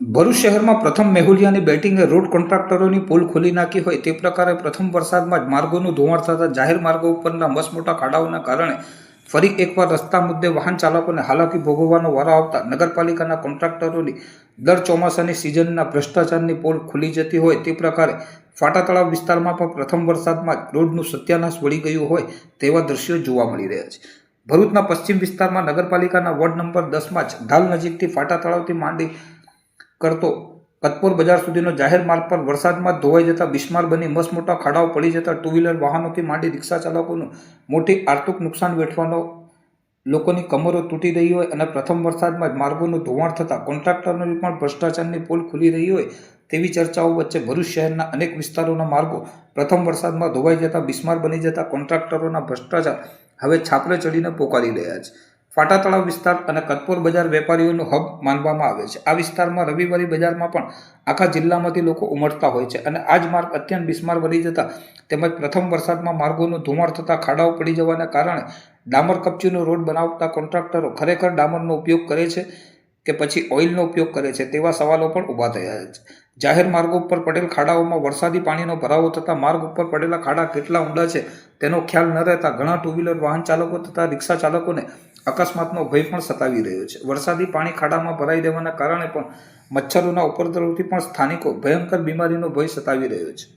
ભરૂચ શહેરમાં પ્રથમ મેહુલિયાની બેટિંગે road કોન્ટ્રાક્ટરોની pole ખોલી નાખી હોય તે પ્રકારે પ્રથમ વરસાદમાં જ માર્ગોનું ધોવાણ થતાં જાહેર માર્ગો ઉપરના મસમોટા ખાડાઓના કારણે ફરી એકવાર રસ્તા મુદ્દે વાહન ચાલકોને હાલાકી ભોગવવાનો વારો આવતા નગરપાલિકાના કોન્ટ્રાક્ટરોની દર ચોમાસાની સિઝનના ભ્રષ્ટાચારની પોલ ખુલી જતી હોય તે પ્રકારે ફાટા તળાવ વિસ્તારમાં પણ પ્રથમ વરસાદમાં જ રોડનું સત્યાનાશ વળી ગયું હોય તેવા દ્રશ્યો જોવા મળી રહ્યા છે. ભરૂચના પશ્ચિમ વિસ્તારમાં નગરપાલિકાના વોર્ડ નંબર દસમાં જ ઢાલ નજીકથી ફાટા તળાવથી માંડી કરતો. કતપોર બજાર સુધીનો જાહેર માર્ગ પર વરસાદમાં ધોવાઈ જતા બિસ્માર બની મસમોટા ખાડાઓ પડી જતા ટુ વ્હીલર વાહનોથી માંડી રિક્ષા ચાલકોનું મોટી આર્થિક નુકસાન વેઠવાનો લોકોની કમરો તૂટી રહી હોય અને પ્રથમ વરસાદમાં જ માર્ગોનું ધોવાણ થતાં કોન્ટ્રાક્ટરોની પણ ભ્રષ્ટાચારની પોલ ખુલી રહી હોય તેવી ચર્ચાઓ વચ્ચે ભરૂચ શહેરના અનેક વિસ્તારોના માર્ગો પ્રથમ વરસાદમાં ધોવાઈ જતા બિસ્માર બની જતા કોન્ટ્રાક્ટરોના ભ્રષ્ટાચાર હવે છાપરે ચડીને પોકારી રહ્યા છે. ફાટા તળાવ વિસ્તાર અને કતપોર બજાર વેપારીઓનું હબ માનવામાં આવે છે. આ વિસ્તારમાં રવિવારી બજારમાં પણ આખા જિલ્લામાંથી લોકો ઉમટતા હોય છે અને આ જ માર્ગ અત્યંત બિસ્માર બની જતા તેમજ પ્રથમ વરસાદમાં માર્ગોનું ધુમાડ થતાં ખાડાઓ પડી જવાના કારણે ડામર કપચીનો રોડ બનાવતા કોન્ટ્રાક્ટરો ખરેખર ડામરનો ઉપયોગ કરે છે. કે પછી ઓઇલનો ઉપયોગ કરે છે તેવા સવાલો પણ ઊભા થયા છે. જાહેર માર્ગો ઉપર પડેલ ખાડાઓમાં વરસાદી પાણીનો ભરાવો થતાં માર્ગ ઉપર પડેલા ખાડા કેટલા ઊંડા છે તેનો ખ્યાલ ન રહેતા ઘણા ટુ વ્હીલર વાહન ચાલકો તથા રિક્ષા ચાલકોને અકસ્માતનો ભય પણ સતાવી રહ્યો છે. વરસાદી પાણી ખાડામાં ભરાઈ દેવાના કારણે પણ મચ્છરોના ઉપદ્રવથી પણ સ્થાનિકો ભયંકર બીમારીનો ભય સતાવી રહ્યો છે.